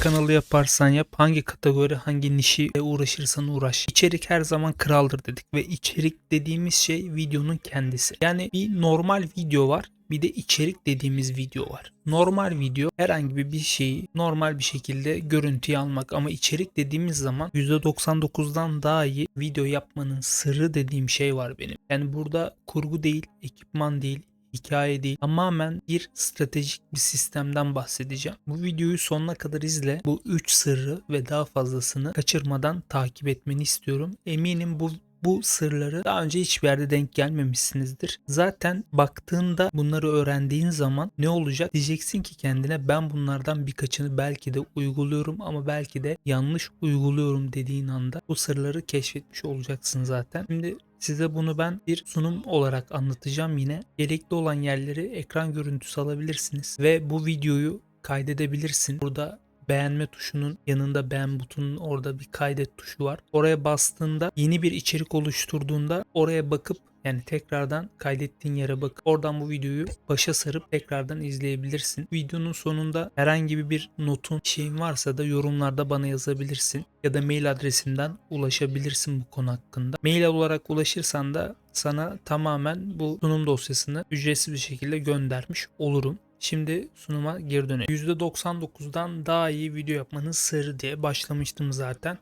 Kanalı yaparsan yap, hangi kategori, hangi nişi uğraşırsan uğraş. İçerik her zaman kraldır dedik ve içerik dediğimiz şey videonun kendisi. Yani bir normal video var, bir de içerik dediğimiz video var. Normal video herhangi bir şeyi normal bir şekilde görüntüye almak ama içerik dediğimiz zaman %99'dan daha iyi video yapmanın sırrı dediğim şey var benim. Yani burada kurgu değil, ekipman değil, hikaye değil tamamen bir stratejik bir sistemden bahsedeceğim. Bu videoyu sonuna kadar izle. Bu 3 sırrı ve daha fazlasını kaçırmadan takip etmeni istiyorum. Eminim bu bu sırları daha önce hiçbir yerde denk gelmemişsinizdir. Zaten baktığında bunları öğrendiğin zaman ne olacak? Diyeceksin ki kendine ben bunlardan birkaçını belki de uyguluyorum ama belki de yanlış uyguluyorum dediğin anda bu sırları keşfetmiş olacaksın zaten. Şimdi Size bunu ben bir sunum olarak anlatacağım yine. Gerekli olan yerleri ekran görüntüsü alabilirsiniz ve bu videoyu kaydedebilirsin. Burada beğenme tuşunun yanında beğen butonunun orada bir kaydet tuşu var. Oraya bastığında yeni bir içerik oluşturduğunda oraya bakıp yani tekrardan kaydettiğin yere bak. Oradan bu videoyu başa sarıp tekrardan izleyebilirsin. Videonun sonunda herhangi bir notun şeyin varsa da yorumlarda bana yazabilirsin. Ya da mail adresimden ulaşabilirsin bu konu hakkında. Mail olarak ulaşırsan da sana tamamen bu sunum dosyasını ücretsiz bir şekilde göndermiş olurum. Şimdi sunuma geri dönelim. %99'dan daha iyi video yapmanın sırrı diye başlamıştım zaten.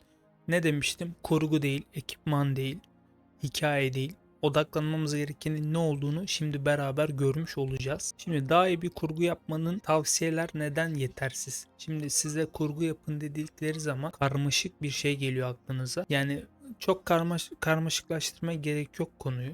Ne demiştim? Kurgu değil, ekipman değil, hikaye değil. Odaklanmamız gerekenin ne olduğunu şimdi beraber görmüş olacağız. Şimdi daha iyi bir kurgu yapmanın tavsiyeler neden yetersiz? Şimdi size kurgu yapın dedikleri zaman karmaşık bir şey geliyor aklınıza. Yani çok karmaş karmaşıklaştırmaya gerek yok konuyu.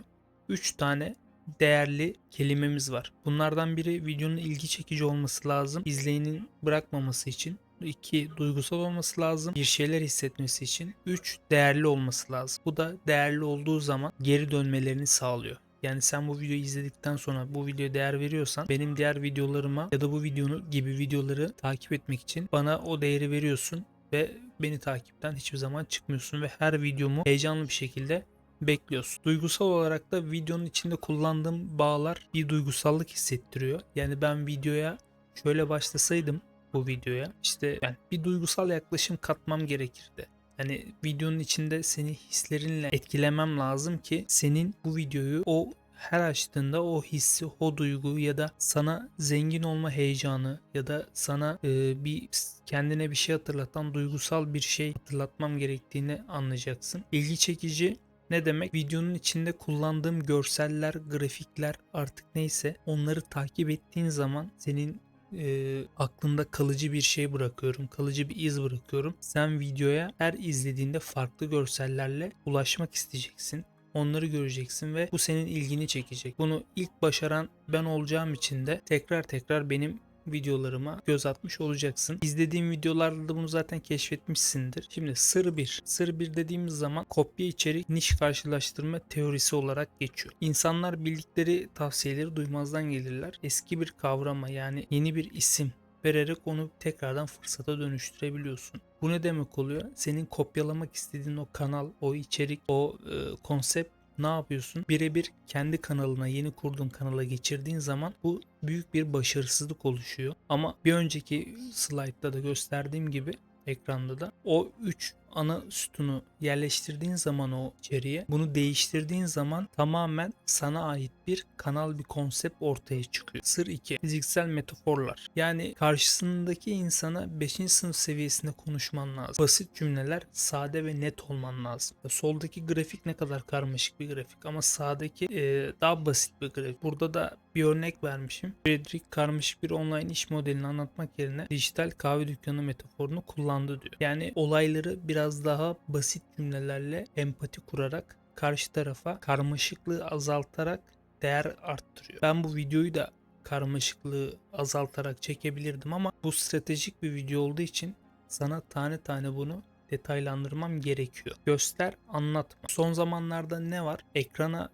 3 tane değerli kelimemiz var. Bunlardan biri videonun ilgi çekici olması lazım. İzleyenin bırakmaması için. 2 duygusal olması lazım. Bir şeyler hissetmesi için. 3 değerli olması lazım. Bu da değerli olduğu zaman geri dönmelerini sağlıyor. Yani sen bu videoyu izledikten sonra bu videoya değer veriyorsan benim diğer videolarıma ya da bu videonu gibi videoları takip etmek için bana o değeri veriyorsun ve beni takipten hiçbir zaman çıkmıyorsun ve her videomu heyecanlı bir şekilde bekliyorsun. Duygusal olarak da videonun içinde kullandığım bağlar bir duygusallık hissettiriyor. Yani ben videoya şöyle başlasaydım bu videoya işte yani bir duygusal yaklaşım katmam gerekirdi. Yani videonun içinde seni hislerinle etkilemem lazım ki senin bu videoyu o her açtığında o hissi, o duygu ya da sana zengin olma heyecanı ya da sana e, bir kendine bir şey hatırlatan duygusal bir şey hatırlatmam gerektiğini anlayacaksın. İlgi çekici ne demek? Videonun içinde kullandığım görseller, grafikler artık neyse onları takip ettiğin zaman senin e, aklında kalıcı bir şey bırakıyorum. Kalıcı bir iz bırakıyorum. Sen videoya her izlediğinde farklı görsellerle ulaşmak isteyeceksin. Onları göreceksin ve bu senin ilgini çekecek. Bunu ilk başaran ben olacağım için de tekrar tekrar benim videolarıma göz atmış olacaksın. İzlediğim videolarda da bunu zaten keşfetmişsindir. Şimdi sır 1. Sır 1 dediğimiz zaman kopya içerik niş karşılaştırma teorisi olarak geçiyor. İnsanlar bildikleri tavsiyeleri duymazdan gelirler. Eski bir kavrama yani yeni bir isim vererek onu tekrardan fırsata dönüştürebiliyorsun. Bu ne demek oluyor? Senin kopyalamak istediğin o kanal, o içerik, o e, konsept ne yapıyorsun? Birebir kendi kanalına, yeni kurduğun kanala geçirdiğin zaman bu büyük bir başarısızlık oluşuyor. Ama bir önceki slaytta da gösterdiğim gibi ekranda da o 3 ana sütunu yerleştirdiğin zaman o içeriye bunu değiştirdiğin zaman tamamen sana ait bir kanal bir konsept ortaya çıkıyor. Sır 2. Fiziksel metaforlar. Yani karşısındaki insana 5. sınıf seviyesinde konuşman lazım. Basit cümleler sade ve net olman lazım. Soldaki grafik ne kadar karmaşık bir grafik ama sağdaki e, daha basit bir grafik. Burada da bir örnek vermişim. Frederick karmaşık bir online iş modelini anlatmak yerine dijital kahve dükkanı metaforunu kullandı diyor. Yani olayları biraz daha basit cümlelerle empati kurarak karşı tarafa karmaşıklığı azaltarak değer arttırıyor. Ben bu videoyu da karmaşıklığı azaltarak çekebilirdim ama bu stratejik bir video olduğu için sana tane tane bunu detaylandırmam gerekiyor. Göster, anlatma. Son zamanlarda ne var? Ekrana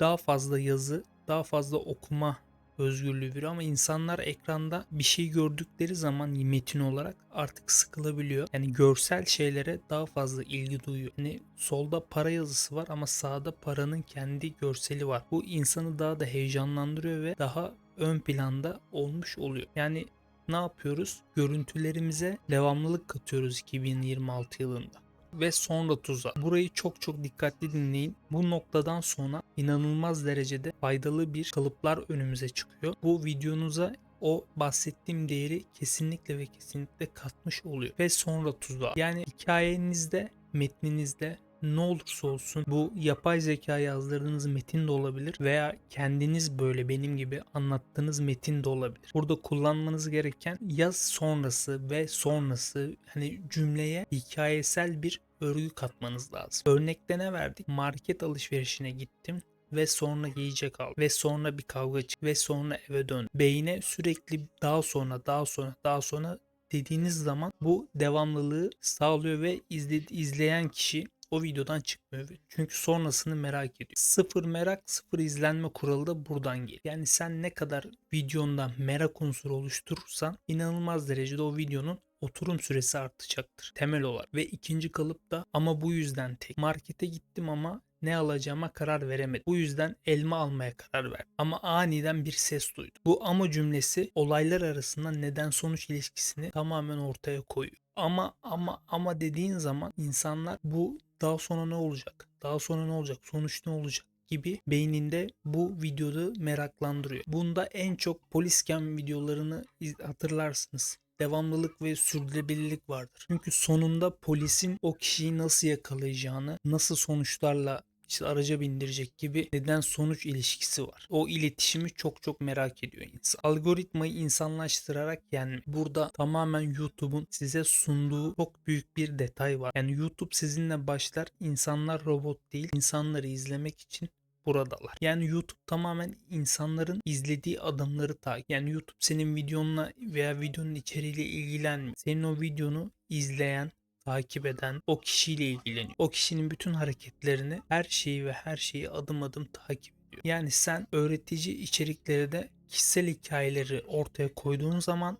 daha fazla yazı, daha fazla okuma özgürlüğü veriyor ama insanlar ekranda bir şey gördükleri zaman metin olarak artık sıkılabiliyor. Yani görsel şeylere daha fazla ilgi duyuyor. Yani solda para yazısı var ama sağda paranın kendi görseli var. Bu insanı daha da heyecanlandırıyor ve daha ön planda olmuş oluyor. Yani ne yapıyoruz? Görüntülerimize devamlılık katıyoruz 2026 yılında ve sonra tuza. Burayı çok çok dikkatli dinleyin. Bu noktadan sonra inanılmaz derecede faydalı bir kalıplar önümüze çıkıyor. Bu videonuza o bahsettiğim değeri kesinlikle ve kesinlikle katmış oluyor. Ve sonra tuza. Yani hikayenizde, metninizde ne olursa olsun bu yapay zeka yazdırdığınız metin de olabilir veya kendiniz böyle benim gibi anlattığınız metin de olabilir. Burada kullanmanız gereken yaz sonrası ve sonrası hani cümleye hikayesel bir örgü katmanız lazım. Örnekte ne verdik? Market alışverişine gittim ve sonra yiyecek al ve sonra bir kavga çık ve sonra eve dön. Beyne sürekli daha sonra daha sonra daha sonra dediğiniz zaman bu devamlılığı sağlıyor ve izle, izleyen kişi o videodan çıkmıyor. Çünkü sonrasını merak ediyor. Sıfır merak, sıfır izlenme kuralı da buradan geliyor. Yani sen ne kadar videonda merak unsuru oluşturursan inanılmaz derecede o videonun oturum süresi artacaktır temel olarak. Ve ikinci kalıp da ama bu yüzden tek. Markete gittim ama ne alacağıma karar veremedim. Bu yüzden elma almaya karar verdim. Ama aniden bir ses duydum. Bu ama cümlesi olaylar arasında neden sonuç ilişkisini tamamen ortaya koyuyor. Ama ama ama dediğin zaman insanlar bu daha sonra ne olacak? Daha sonra ne olacak? Sonuç ne olacak? gibi beyninde bu videoda meraklandırıyor. Bunda en çok polisken videolarını hatırlarsınız devamlılık ve sürdürülebilirlik vardır. Çünkü sonunda polisin o kişiyi nasıl yakalayacağını, nasıl sonuçlarla işte araca bindirecek gibi neden sonuç ilişkisi var. O iletişimi çok çok merak ediyor insan. Algoritmayı insanlaştırarak yani burada tamamen YouTube'un size sunduğu çok büyük bir detay var. Yani YouTube sizinle başlar. İnsanlar robot değil. İnsanları izlemek için buradalar. Yani YouTube tamamen insanların izlediği adımları takip. Yani YouTube senin videonla veya videonun içeriğiyle ilgilenmiyor. Senin o videonu izleyen, takip eden o kişiyle ilgileniyor. O kişinin bütün hareketlerini, her şeyi ve her şeyi adım adım takip ediyor. Yani sen öğretici içerikleri de kişisel hikayeleri ortaya koyduğun zaman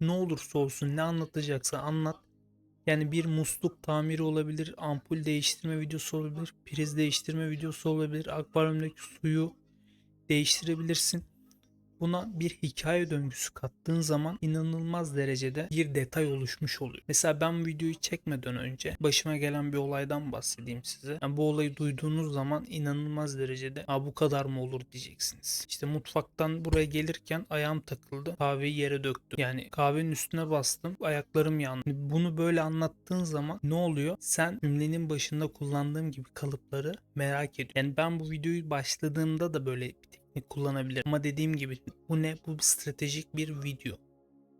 ne olursa olsun ne anlatacaksa anlat yani bir musluk tamiri olabilir, ampul değiştirme videosu olabilir, priz değiştirme videosu olabilir, akvaryumdaki suyu değiştirebilirsin buna bir hikaye döngüsü kattığın zaman inanılmaz derecede bir detay oluşmuş oluyor. Mesela ben videoyu çekmeden önce başıma gelen bir olaydan bahsedeyim size. Yani bu olayı duyduğunuz zaman inanılmaz derecede Aa, bu kadar mı olur diyeceksiniz. İşte mutfaktan buraya gelirken ayağım takıldı. Kahveyi yere döktüm. Yani kahvenin üstüne bastım. Ayaklarım yandı. Bunu böyle anlattığın zaman ne oluyor? Sen cümlenin başında kullandığım gibi kalıpları merak ediyorsun. Yani ben bu videoyu başladığımda da böyle bir kullanabilir. Ama dediğim gibi bu ne? Bu stratejik bir video.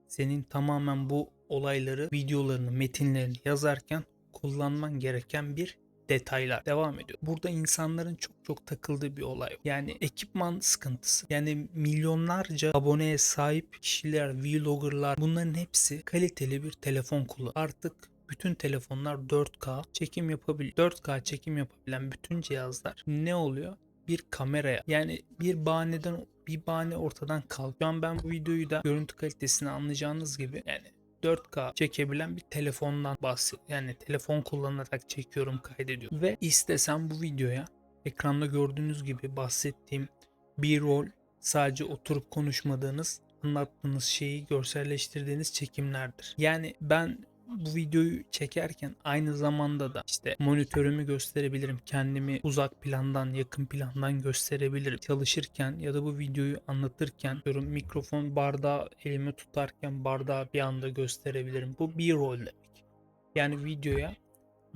Senin tamamen bu olayları, videolarını, metinlerini yazarken kullanman gereken bir detaylar devam ediyor. Burada insanların çok çok takıldığı bir olay. Yani ekipman sıkıntısı. Yani milyonlarca aboneye sahip kişiler, vloggerlar bunların hepsi kaliteli bir telefon kullanıyor. Artık bütün telefonlar 4K çekim yapabiliyor. 4K çekim yapabilen bütün cihazlar ne oluyor? Bir kameraya yani bir bahaneden bir bahane ortadan kalk. Şu an ben bu videoyu da görüntü kalitesini anlayacağınız gibi yani 4K çekebilen bir telefondan bahsediyorum. Yani telefon kullanarak çekiyorum, kaydediyorum. Ve istesem bu videoya ekranda gördüğünüz gibi bahsettiğim bir rol sadece oturup konuşmadığınız, anlattığınız şeyi görselleştirdiğiniz çekimlerdir. Yani ben bu videoyu çekerken aynı zamanda da işte monitörümü gösterebilirim. Kendimi uzak plandan, yakın plandan gösterebilirim. Çalışırken ya da bu videoyu anlatırken diyorum mikrofon bardağı elime tutarken bardağı bir anda gösterebilirim. Bu bir rol demek. Yani videoya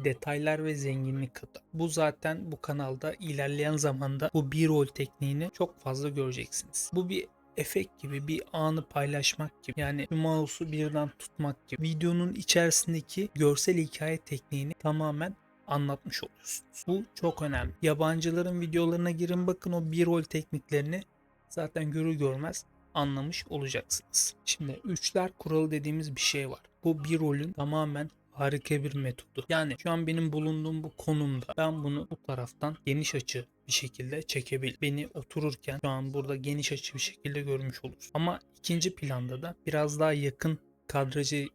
detaylar ve zenginlik katar. Bu zaten bu kanalda ilerleyen zamanda bu bir rol tekniğini çok fazla göreceksiniz. Bu bir efekt gibi bir anı paylaşmak gibi yani mouse'u birden tutmak gibi videonun içerisindeki görsel hikaye tekniğini tamamen anlatmış oluyorsunuz. Bu çok önemli. Yabancıların videolarına girin bakın o bir rol tekniklerini zaten görür görmez anlamış olacaksınız. Şimdi üçler kuralı dediğimiz bir şey var. Bu bir rolün tamamen harika bir metodu. Yani şu an benim bulunduğum bu konumda ben bunu bu taraftan geniş açı bir şekilde çekebil. Beni otururken şu an burada geniş açı bir şekilde görmüş oluruz. Ama ikinci planda da biraz daha yakın kadrajı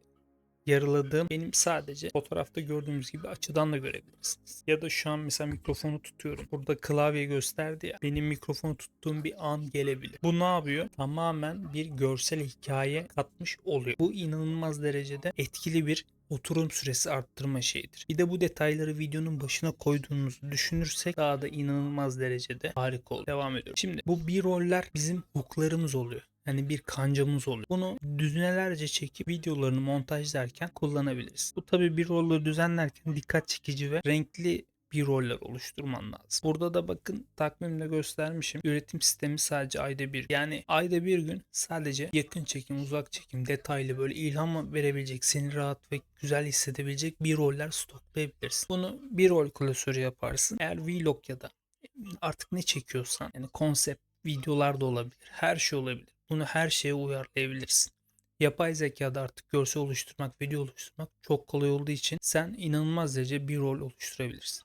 yarıladığım benim sadece fotoğrafta gördüğümüz gibi açıdan da görebilirsiniz. Ya da şu an mesela mikrofonu tutuyorum. Burada klavye gösterdi ya. Benim mikrofonu tuttuğum bir an gelebilir. Bu ne yapıyor? Tamamen bir görsel hikaye katmış oluyor. Bu inanılmaz derecede etkili bir oturum süresi arttırma şeyidir. Bir de bu detayları videonun başına koyduğunuzu düşünürsek daha da inanılmaz derecede harika olur. Devam ediyorum. Şimdi bu bir roller bizim hooklarımız oluyor. Yani bir kancamız oluyor. Bunu düzinelerce çekip videolarını montajlarken kullanabiliriz. Bu tabi bir rolleri düzenlerken dikkat çekici ve renkli bir roller oluşturman lazım. Burada da bakın takvimde göstermişim. Üretim sistemi sadece ayda bir. Yani ayda bir gün sadece yakın çekim, uzak çekim, detaylı böyle ilham verebilecek, seni rahat ve güzel hissedebilecek bir roller stoklayabilirsin. Bunu bir rol klasörü yaparsın. Eğer vlog ya da artık ne çekiyorsan yani konsept videolar da olabilir. Her şey olabilir. Bunu her şeye uyarlayabilirsin. Yapay zekada artık görsel oluşturmak, video oluşturmak çok kolay olduğu için sen inanılmaz derece bir rol oluşturabilirsin.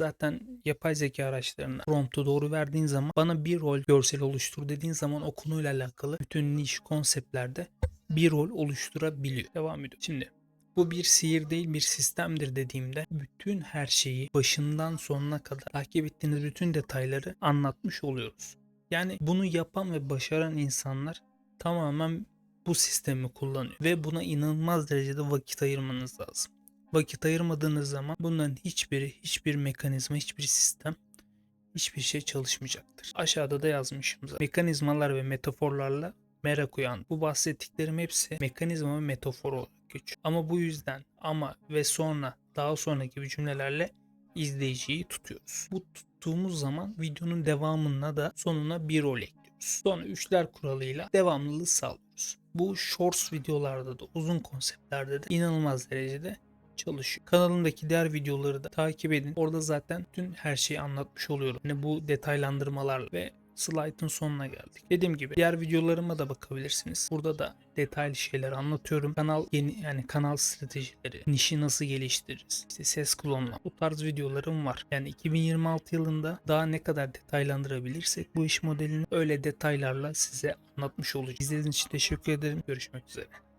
Zaten yapay zeka araçlarına promptu doğru verdiğin zaman bana bir rol görsel oluştur dediğin zaman o konuyla alakalı bütün niş konseptlerde bir rol oluşturabiliyor. Devam ediyor. Şimdi bu bir sihir değil bir sistemdir dediğimde bütün her şeyi başından sonuna kadar takip ettiğiniz bütün detayları anlatmış oluyoruz. Yani bunu yapan ve başaran insanlar tamamen bu sistemi kullanıyor ve buna inanılmaz derecede vakit ayırmanız lazım. Vakit ayırmadığınız zaman bunların hiçbiri, hiçbir mekanizma, hiçbir sistem, hiçbir şey çalışmayacaktır. Aşağıda da yazmışım zaten. Mekanizmalar ve metaforlarla merak uyan. Bu bahsettiklerim hepsi mekanizma ve metafor olarak geçiyor. Ama bu yüzden ama ve sonra daha sonra gibi cümlelerle izleyiciyi tutuyoruz. Bu tuttuğumuz zaman videonun devamına da sonuna bir rol ekliyoruz. Sonra üçler kuralıyla devamlılığı sağlıyoruz. Bu shorts videolarda da uzun konseptlerde de inanılmaz derecede çalışıyor. Kanalımdaki diğer videoları da takip edin. Orada zaten tüm her şeyi anlatmış oluyorum. Yani bu detaylandırmalarla ve slide'ın sonuna geldik. Dediğim gibi diğer videolarıma da bakabilirsiniz. Burada da detaylı şeyler anlatıyorum. Kanal yeni yani kanal stratejileri, nişi nasıl geliştiririz, işte ses klonla bu tarz videolarım var. Yani 2026 yılında daha ne kadar detaylandırabilirsek bu iş modelini öyle detaylarla size anlatmış olacağım. İzlediğiniz için teşekkür ederim. Görüşmek üzere.